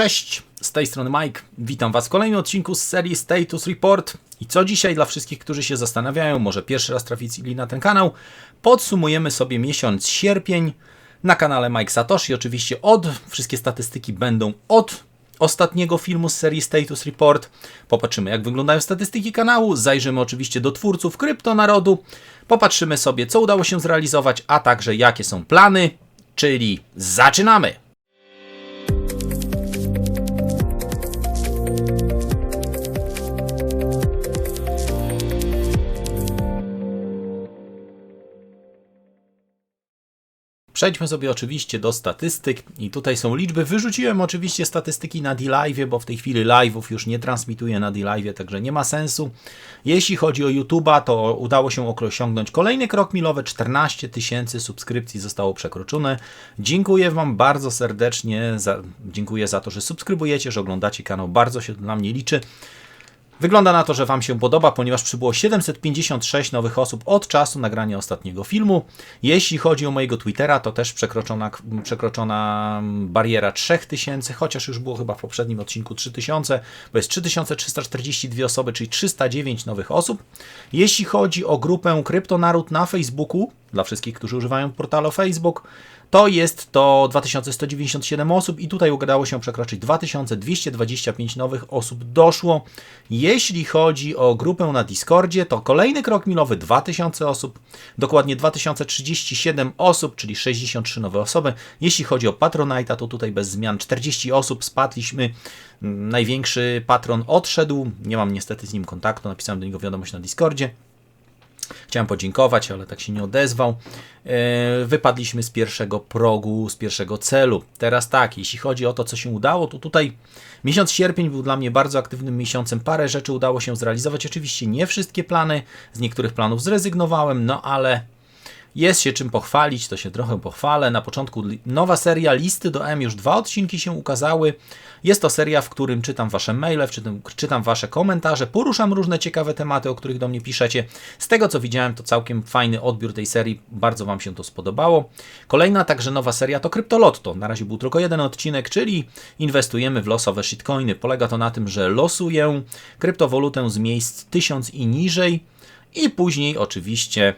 Cześć, z tej strony Mike. Witam Was w kolejnym odcinku z serii Status Report. I co dzisiaj dla wszystkich, którzy się zastanawiają, może pierwszy raz trafili na ten kanał, podsumujemy sobie miesiąc sierpień na kanale Mike Satoshi. Oczywiście od, wszystkie statystyki będą od ostatniego filmu z serii Status Report. Popatrzymy, jak wyglądają statystyki kanału, zajrzymy oczywiście do twórców Kryptonarodu, popatrzymy sobie, co udało się zrealizować, a także jakie są plany, czyli zaczynamy! Przejdźmy sobie oczywiście do statystyk i tutaj są liczby. Wyrzuciłem oczywiście statystyki na D-Live, bo w tej chwili live'ów już nie transmituję na D-Live, także nie ma sensu. Jeśli chodzi o YouTube'a, to udało się osiągnąć kolejny krok milowy, 14 tysięcy subskrypcji zostało przekroczone. Dziękuję Wam bardzo serdecznie, za, dziękuję za to, że subskrybujecie, że oglądacie kanał, bardzo się dla mnie liczy. Wygląda na to, że Wam się podoba, ponieważ przybyło 756 nowych osób od czasu nagrania ostatniego filmu. Jeśli chodzi o mojego Twittera, to też przekroczona, przekroczona bariera 3000, chociaż już było chyba w poprzednim odcinku 3000, bo jest 3342 osoby, czyli 309 nowych osób. Jeśli chodzi o grupę Kryptonaród na Facebooku, dla wszystkich, którzy używają portalu Facebook, to jest to 2197 osób i tutaj udało się przekroczyć 2225 nowych osób doszło. Jeśli chodzi o grupę na Discordzie, to kolejny krok milowy 2000 osób, dokładnie 2037 osób, czyli 63 nowe osoby. Jeśli chodzi o Patronite'a, to tutaj bez zmian 40 osób spadliśmy. Największy patron odszedł, nie mam niestety z nim kontaktu, napisałem do niego wiadomość na Discordzie. Chciałem podziękować, ale tak się nie odezwał. E, wypadliśmy z pierwszego progu, z pierwszego celu. Teraz tak, jeśli chodzi o to, co się udało, to tutaj miesiąc sierpień był dla mnie bardzo aktywnym miesiącem. Parę rzeczy udało się zrealizować. Oczywiście nie wszystkie plany, z niektórych planów zrezygnowałem, no ale jest się czym pochwalić, to się trochę pochwalę. Na początku nowa seria Listy do M, już dwa odcinki się ukazały. Jest to seria, w którym czytam Wasze maile, czytam, czytam Wasze komentarze, poruszam różne ciekawe tematy, o których do mnie piszecie. Z tego co widziałem, to całkiem fajny odbiór tej serii, bardzo Wam się to spodobało. Kolejna także nowa seria to Kryptolotto. Na razie był tylko jeden odcinek, czyli inwestujemy w losowe shitcoiny. Polega to na tym, że losuję kryptowalutę z miejsc 1000 i niżej i później oczywiście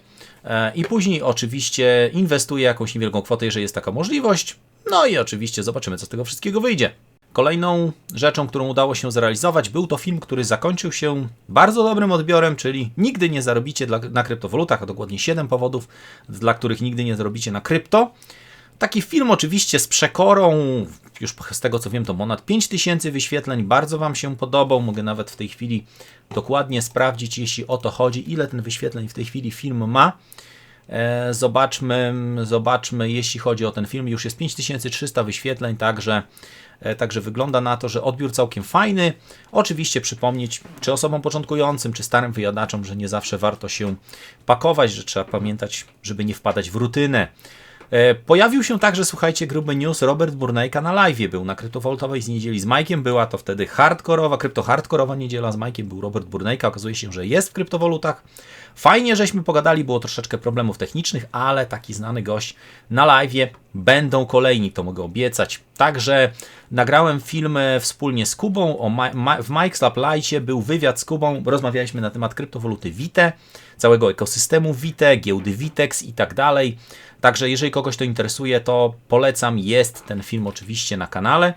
I później oczywiście inwestuję jakąś niewielką kwotę, jeżeli jest taka możliwość. No i oczywiście zobaczymy, co z tego wszystkiego wyjdzie. Kolejną rzeczą, którą udało się zrealizować, był to film, który zakończył się bardzo dobrym odbiorem, czyli nigdy nie zarobicie dla, na kryptowalutach, a dokładnie 7 powodów, dla których nigdy nie zarobicie na krypto. Taki film oczywiście z przekorą, już z tego co wiem to ponad 5000 wyświetleń, bardzo Wam się podobał, mogę nawet w tej chwili dokładnie sprawdzić, jeśli o to chodzi, ile ten wyświetleń w tej chwili film ma. E, zobaczmy, zobaczmy, jeśli chodzi o ten film, już jest 5300 wyświetleń, także, e, także wygląda na to, że odbiór całkiem fajny. Oczywiście przypomnieć, czy osobom początkującym, czy starym wyjadaczom, że nie zawsze warto się pakować, że trzeba pamiętać, żeby nie wpadać w rutynę. E, pojawił się także, słuchajcie, gruby news, Robert Burnejka na live był na kryptowaltowej z niedzieli z Majkiem, była to wtedy hardkorowa, krypto-hardkorowa niedziela. Z Majkiem, był Robert Burnejka, okazuje się, że jest w kryptowalutach. Fajnie, żeśmy pogadali, było troszeczkę problemów technicznych, ale taki znany gość na live będą kolejni, to mogę obiecać. Także nagrałem film wspólnie z Kubą, o w Mike's Lab Lite. Był wywiad z Kubą, rozmawialiśmy na temat kryptowaluty Vite, całego ekosystemu Vite, giełdy Vitex i tak dalej. Także jeżeli kogoś to interesuje, to polecam. Jest ten film oczywiście na kanale.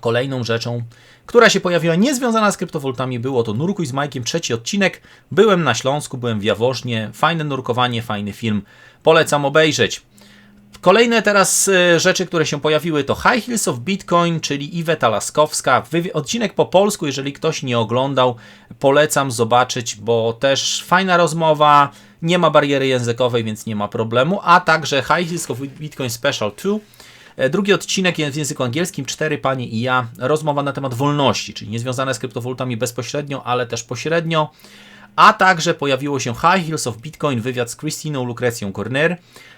Kolejną rzeczą, która się pojawiła niezwiązana z kryptowalutami, było to Nurkuj z Majkiem, trzeci odcinek. Byłem na Śląsku, byłem w Jaworznie. Fajne nurkowanie, fajny film. Polecam obejrzeć. Kolejne teraz e, rzeczy, które się pojawiły to High Heels of Bitcoin, czyli Iweta Laskowska. Odcinek po polsku, jeżeli ktoś nie oglądał, polecam zobaczyć, bo też fajna rozmowa, nie ma bariery językowej, więc nie ma problemu, a także High Heels of Bitcoin Special 2. E, drugi odcinek jest w języku angielskim, cztery panie i ja, rozmowa na temat wolności, czyli niezwiązane z kryptowalutami bezpośrednio, ale też pośrednio. A także pojawiło się High Heels of Bitcoin, wywiad z Christiną Lucrecją Corner.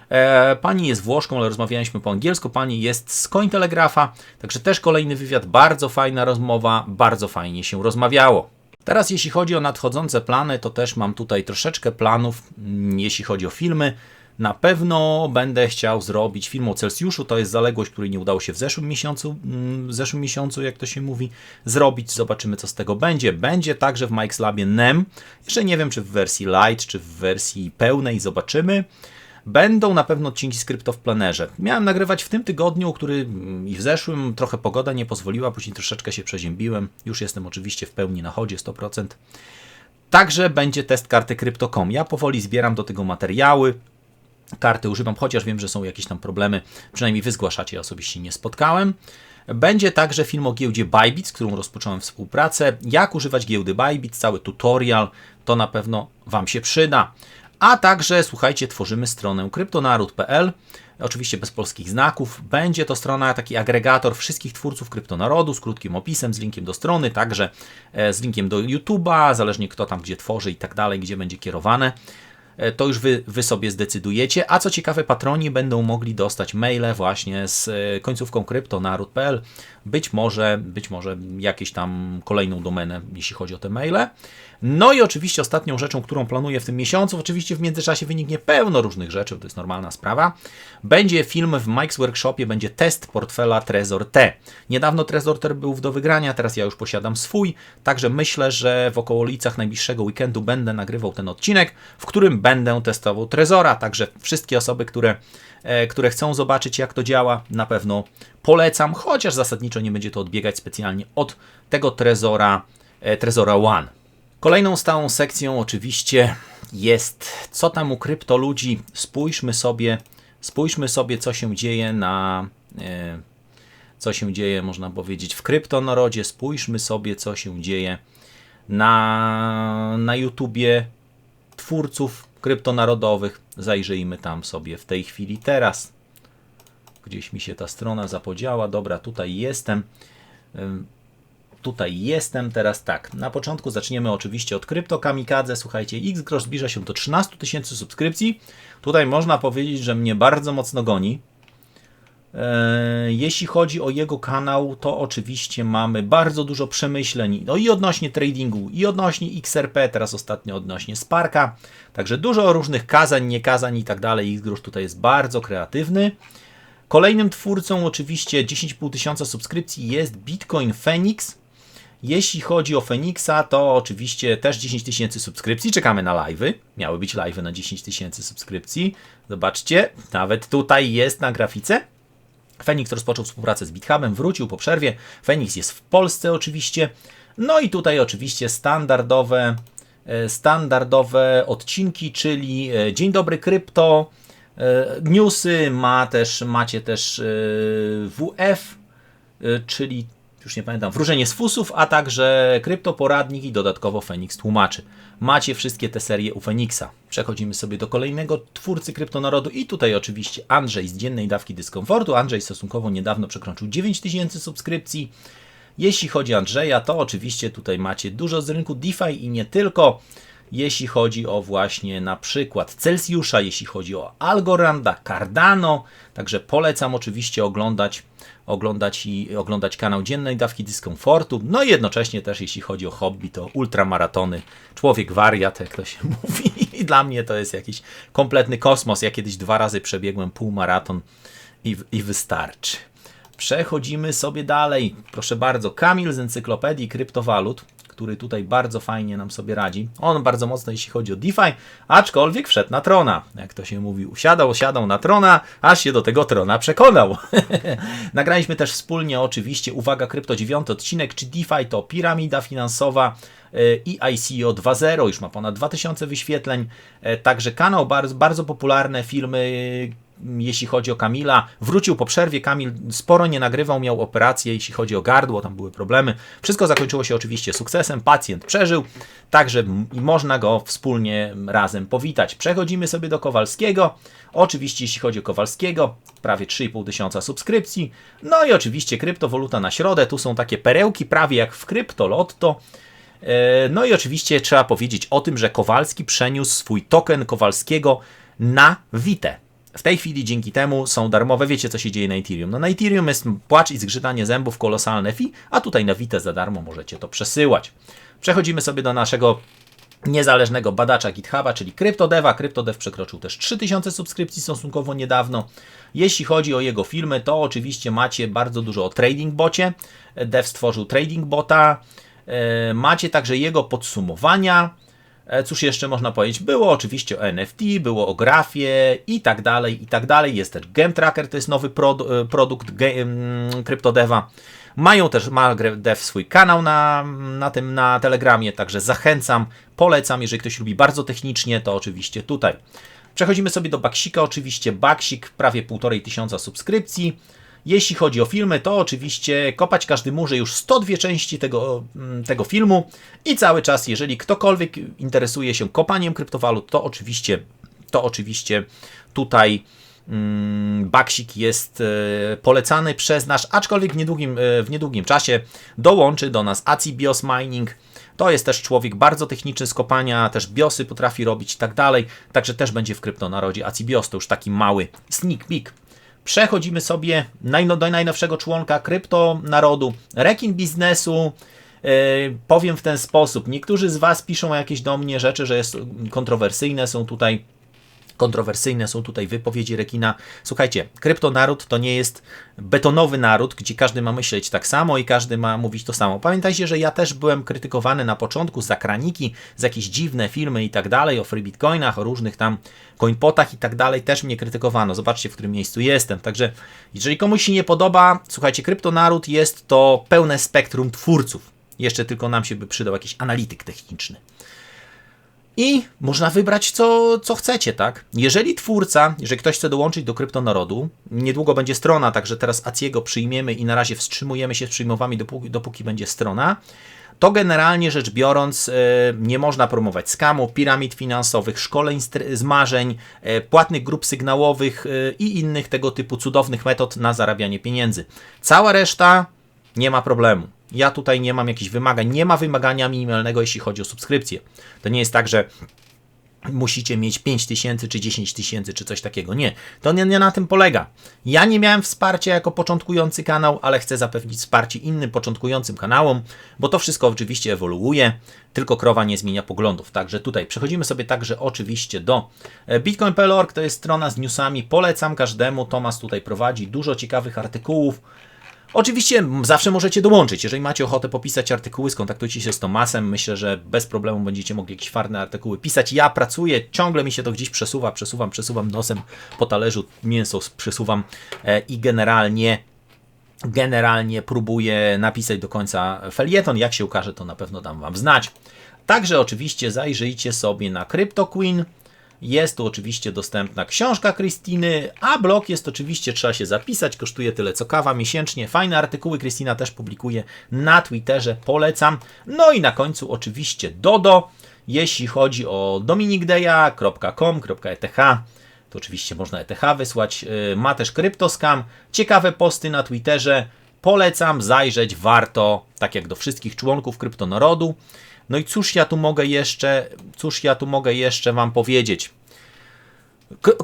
E, pani jest Włoszką, ale rozmawialiśmy po angielsku. Pani jest z Cointelegrafa, także też kolejny wywiad, bardzo fajna rozmowa, bardzo fajnie się rozmawiało. Teraz jeśli chodzi o nadchodzące plany, to też mam tutaj troszeczkę planów, mm, jeśli chodzi o filmy. Na pewno będę chciał zrobić film o Celsjuszu, to jest zaległość, której nie udało się w zeszłym miesiącu, mm, w zeszłym miesiącu, jak to się mówi, zrobić. Zobaczymy, co z tego będzie. Będzie także w Mike's Labie NEM. Jeszcze nie wiem, czy w wersji light, czy w wersji pełnej, zobaczymy. Będą na pewno odcinki skrypto w planerze. Miałem nagrywać w tym tygodniu, który mm, i w zeszłym trochę pogoda nie pozwoliła, później troszeczkę się przeziębiłem. Już jestem oczywiście w pełni na chodzie 100%. Także będzie test karty Crypto.com. Ja powoli zbieram do tego materiały. Karty używam, chociaż wiem, że są jakieś tam problemy. Przynajmniej wy zgłaszacie, ja osobiście nie spotkałem. Będzie także film o giełdzie Bybit, z którą rozpocząłem współpracę. Jak używać giełdy Bybit, cały tutorial, to na pewno Wam się przyda. A także, słuchajcie, tworzymy stronę kryptonaród.pl, oczywiście bez polskich znaków. Będzie to strona, taki agregator wszystkich twórców kryptonarodu z krótkim opisem, z linkiem do strony, także e, z linkiem do YouTube'a, zależnie kto tam gdzie tworzy i tak dalej, gdzie będzie kierowane. E, to już wy, wy sobie zdecydujecie. A co ciekawe, patroni będą mogli dostać maile właśnie z e, końcówką kryptonaród.pl. Być może, być może jakieś tam kolejną domenę, jeśli chodzi o te maile. No i oczywiście ostatnią rzeczą, którą planuję w tym miesiącu, oczywiście w międzyczasie wyniknie pełno różnych rzeczy, to jest normalna sprawa. Będzie film w Mike's Workshopie, będzie test portfela Trezor T. Niedawno Trezor T był do wygrania, teraz ja już posiadam swój, także myślę, że w okolicach najbliższego weekendu będę nagrywał ten odcinek, w którym będę testował Trezora, także wszystkie osoby, które, e, które chcą zobaczyć jak to działa, na pewno polecam, chociaż zasadniczo nie będzie to odbiegać specjalnie od tego Trezora, e, Trezora One. Kolejną stałą sekcją oczywiście jest co tam u krypto ludzi. Spójrzmy sobie, spójrzmy sobie co się dzieje na e, co się dzieje, można powiedzieć, w kryptonarodzie. Spójrzmy sobie, co się dzieje na, na YouTubie twórców kryptonarodowych. Zajrzyjmy tam sobie w tej chwili teraz. Gdzieś mi się ta strona zapodziała. Dobra, tutaj jestem tutaj jestem. Teraz tak, na początku zaczniemy oczywiście od Krypto Kamikadze. Słuchajcie, Xgross zbliża się do 13 tysięcy subskrypcji. Tutaj można powiedzieć, że mnie bardzo mocno goni. E, jeśli chodzi o jego kanał, to oczywiście mamy bardzo dużo przemyśleń, no i odnośnie tradingu, i odnośnie XRP, teraz ostatnio odnośnie Sparka, także dużo różnych kazań, niekazań i tak dalej. Xgross tutaj jest bardzo kreatywny. Kolejnym twórcą oczywiście 10,5 tysiąca subskrypcji jest Bitcoin Phoenix. Jeśli chodzi o Feniksa, to oczywiście też 10 tysięcy subskrypcji. Czekamy na live'y. Miały być live'y na 10 tysięcy subskrypcji. Zobaczcie, nawet tutaj jest na grafice. Fenix rozpoczął współpracę z BitHubem, wrócił po przerwie. Fenix jest w Polsce oczywiście. No i tutaj oczywiście standardowe, e, standardowe odcinki, czyli e, Dzień dobry krypto, e, newsy, ma też, macie też WF, czyli już nie pamiętam, wróżenie z fusów, a także kryptoporadnik i dodatkowo Fenix tłumaczy. Macie wszystkie te serie u Feniksa. Przechodzimy sobie do kolejnego twórcy kryptonarodu i tutaj oczywiście Andrzej z dziennej dawki dyskomfortu. Andrzej stosunkowo niedawno przekroczył 9000 subskrypcji. Jeśli chodzi o Andrzeja, to oczywiście tutaj macie dużo z rynku DeFi i nie tylko. Jeśli chodzi o właśnie na przykład Celsjusza, jeśli chodzi o Algoranda, Cardano, także polecam oczywiście oglądać oglądać i oglądać kanał Dziennej Dawki Dyskomfortu. No i jednocześnie też, jeśli chodzi o hobby, to ultramaratony. Człowiek wariat, jak to się mówi. I dla mnie to jest jakiś kompletny kosmos. Ja kiedyś dwa razy przebiegłem półmaraton i, i wystarczy. Przechodzimy sobie dalej. Proszę bardzo, Kamil z Encyklopedii Kryptowalut który tutaj bardzo fajnie nam sobie radzi. On bardzo mocno, jeśli chodzi o DeFi, aczkolwiek wszedł na trona. Jak to się mówi, usiadał, siadał na trona, aż się do tego trona przekonał. Nagraliśmy też wspólnie, oczywiście, uwaga, krypto 9 odcinek, czy DeFi to piramida finansowa y, i ICO 2.0, już ma ponad 2000 wyświetleń, y, także kanał bardzo, bardzo popularne filmy jeśli chodzi o Kamila. Wrócił po przerwie, Kamil sporo nie nagrywał, miał operację, jeśli chodzi o gardło, tam były problemy. Wszystko zakończyło się oczywiście sukcesem, pacjent przeżył, także można go wspólnie razem powitać. Przechodzimy sobie do Kowalskiego. Oczywiście jeśli chodzi o Kowalskiego, prawie 3,5 tysiąca subskrypcji. No i oczywiście kryptowoluta na środę, tu są takie perełki prawie jak w kryptolotto. E, no i oczywiście trzeba powiedzieć o tym, że Kowalski przeniósł swój token Kowalskiego na Witę. W tej chwili dzięki temu są darmowe. Wiecie, co się dzieje na Ethereum? No na Ethereum jest płacz i zgrzytanie zębów, kolosalne fee, a tutaj na Vite za darmo możecie to przesyłać. Przechodzimy sobie do naszego niezależnego badacza GitHuba, czyli CryptoDeva. CryptoDev przekroczył też 3000 subskrypcji stosunkowo niedawno. Jeśli chodzi o jego filmy, to oczywiście macie bardzo dużo o Trading Bocie. Dev stworzył Trading Bota. E, macie także jego podsumowania. E, cóż jeszcze można powiedzieć? Było oczywiście o NFT, było o grafie i tak dalej, i tak dalej. Jest też Game Tracker, to jest nowy e, produkt CryptoDeva. Mają też, ma Dev swój kanał na, na tym, na Telegramie, także zachęcam, polecam, jeżeli ktoś lubi bardzo technicznie, to oczywiście tutaj. Przechodzimy sobie do Baksika, oczywiście Baksik, prawie półtorej tysiąca subskrypcji. Jeśli chodzi o filmy, to oczywiście kopać każdy może już 102 części tego, mm, tego filmu i cały czas, jeżeli ktokolwiek interesuje się kopaniem kryptowalut, to oczywiście, to oczywiście tutaj mm, Baksik jest e, polecany przez nas, aczkolwiek w niedługim, e, w niedługim czasie dołączy do nas ACI Bios Mining. To jest też człowiek bardzo techniczny z kopania, też biosy potrafi robić i tak dalej. Także też będzie w kryptonarodzie ACI Bios, to już taki mały sneak peek. Przechodzimy sobie do najnowszego członka kryptonarodu, rekin biznesu. Yy, powiem w ten sposób. Niektórzy z Was piszą jakieś do mnie rzeczy, że jest kontrowersyjne, są tutaj kontrowersyjne są tutaj wypowiedzi rekina. Słuchajcie, kryptonaród to nie jest betonowy naród, gdzie każdy ma myśleć tak samo i każdy ma mówić to samo. Pamiętajcie, że ja też byłem krytykowany na początku za kraniki, za jakieś dziwne filmy i tak dalej, o free bitcoinach, o różnych tam coinpotach i tak dalej, też mnie krytykowano. Zobaczcie, w którym miejscu jestem. Także jeżeli komuś się nie podoba, słuchajcie, kryptonaród jest to pełne spektrum twórców. Jeszcze tylko nam się by przydał jakiś analityk techniczny. I można wybrać, co, co chcecie, tak? Jeżeli twórca, jeżeli ktoś chce dołączyć do kryptonarodu, niedługo będzie strona, także teraz Aciego przyjmiemy i na razie wstrzymujemy się z przyjmowami, dopóki, dopóki będzie strona, to generalnie rzecz biorąc, e, nie można promować skamu, piramid finansowych, szkoleń z marzeń, e, płatnych grup sygnałowych e, i innych tego typu cudownych metod na zarabianie pieniędzy. Cała reszta nie ma problemu. Ja tutaj nie mam jakichś wymagań, nie ma wymagania minimalnego, jeśli chodzi o subskrypcję. To nie jest tak, że musicie mieć 5 tysięcy czy 10 tysięcy czy coś takiego. Nie, to nie, nie, na tym polega. Ja nie miałem wsparcia jako początkujący kanał, ale chcę zapewnić wsparcie innym początkującym kanałom, bo to wszystko oczywiście ewoluuje, tylko krowa nie zmienia poglądów. Także tutaj przechodzimy sobie także oczywiście do e, bitcoin.org, to jest strona z newsami, polecam każdemu, Tomas tutaj prowadzi dużo ciekawych artykułów, Oczywiście zawsze możecie dołączyć. Jeżeli macie ochotę popisać artykuły, skontaktujcie się z Tomasem. Myślę, że bez problemu będziecie mogli jakieś farne artykuły pisać. Ja pracuję, ciągle mi się to gdzieś przesuwa, przesuwam, przesuwam nosem po talerzu, mięso przesuwam e, i generalnie generalnie próbuję napisać do końca felieton. Jak się ukaże, to na pewno dam Wam znać. Także oczywiście zajrzyjcie sobie na CryptoQueen. Jest tu oczywiście dostępna książka Krystyny, a blog jest oczywiście, trzeba się zapisać, kosztuje tyle co kawa miesięcznie. Fajne artykuły Krystyna też publikuje na Twitterze, polecam. No i na końcu oczywiście Dodo, jeśli chodzi o dominikdeja.com.eth to oczywiście można ETH wysłać. Y, ma też Kryptoskam, ciekawe posty na Twitterze. Polecam zajrzeć, warto, tak jak do wszystkich członków Kryptonarodu. No i cóż ja tu mogę jeszcze, cóż ja tu mogę jeszcze Wam powiedzieć?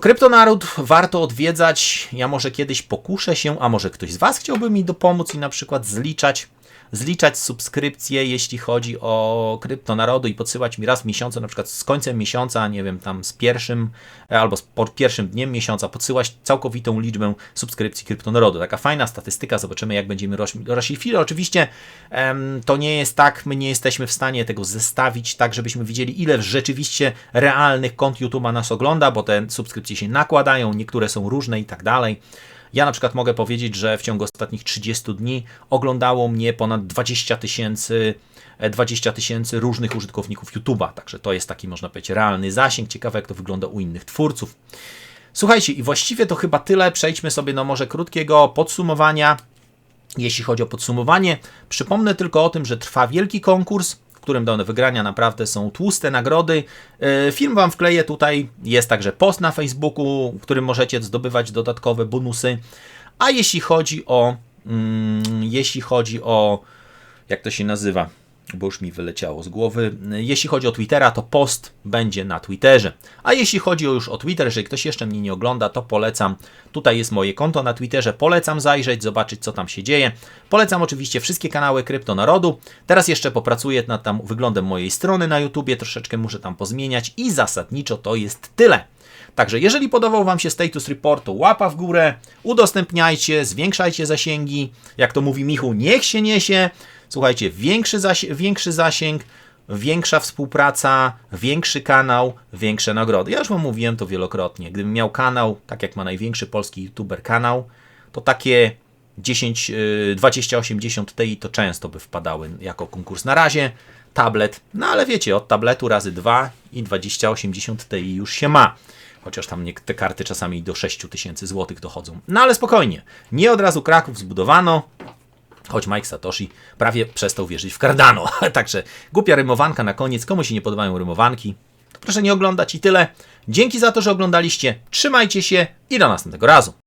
Kryptonaród warto odwiedzać. Ja może kiedyś pokuszę się, a może ktoś z Was chciałby mi dopomóc i na przykład zliczać zliczać subskrypcje, jeśli chodzi o kryptonarody i podsyłać mi raz w miesiącu, na przykład z końcem miesiąca, nie wiem, tam z pierwszym e, albo z pierwszym dniem miesiąca, podsyłać całkowitą liczbę subskrypcji kryptonarodu. Taka fajna statystyka, zobaczymy jak będziemy rośli. chwilę. Oczywiście em, to nie jest tak, my nie jesteśmy w stanie tego zestawić tak, żebyśmy widzieli ile rzeczywiście realnych kont YouTube'a nas ogląda, bo te subskrypcje się nakładają, niektóre są różne i tak dalej. Ja na przykład mogę powiedzieć, że w ciągu ostatnich 30 dni oglądało mnie ponad 20 tysięcy 20 e, tysięcy różnych użytkowników YouTube'a. Także to jest taki, można powiedzieć, realny zasięg. Ciekawe, jak to wygląda u innych twórców. Słuchajcie, i właściwie to chyba tyle. Przejdźmy sobie do może krótkiego podsumowania. Jeśli chodzi o podsumowanie, przypomnę tylko o tym, że trwa wielki konkurs którym do wygrania naprawdę są tłuste nagrody. E, film Wam wkleję tutaj, jest także post na Facebooku, w którym możecie zdobywać dodatkowe bonusy. A jeśli chodzi o, mm, jeśli chodzi o, jak to się nazywa, bo już mi wyleciało z głowy. Jeśli chodzi o Twittera, to post będzie na Twitterze. A jeśli chodzi już o Twitter, jeżeli ktoś jeszcze mnie nie ogląda, to polecam. Tutaj jest moje konto na Twitterze. Polecam zajrzeć, zobaczyć, co tam się dzieje. Polecam oczywiście wszystkie kanały Krypto Narodu. Teraz jeszcze popracuję nad tam wyglądem mojej strony na YouTubie, troszeczkę muszę tam pozmieniać i zasadniczo to jest tyle. Także jeżeli podobał Wam się status reportu, łapa w górę, udostępniajcie, zwiększajcie zasięgi. Jak to mówi Michu, niech się niesie. Słuchajcie, większy, zasi- większy zasięg, większa współpraca, większy kanał, większe nagrody. Ja już Wam mówiłem to wielokrotnie. Gdybym miał kanał, tak jak ma największy polski youtuber kanał, to takie 10, y, 2080 Ti to często by wpadały jako konkurs. Na razie tablet, no ale wiecie, od tabletu razy 2 i 2080 Ti już się ma. Chociaż tam te karty czasami do 6000 zł dochodzą. No ale spokojnie, nie od razu Kraków zbudowano, choć Mike Satoshi prawie przestał wierzyć w Cardano. Także głupia rymowanka na koniec, komu się nie podobają rymowanki, to proszę nie oglądać i tyle. Dzięki za to, że oglądaliście, trzymajcie się i do następnego razu.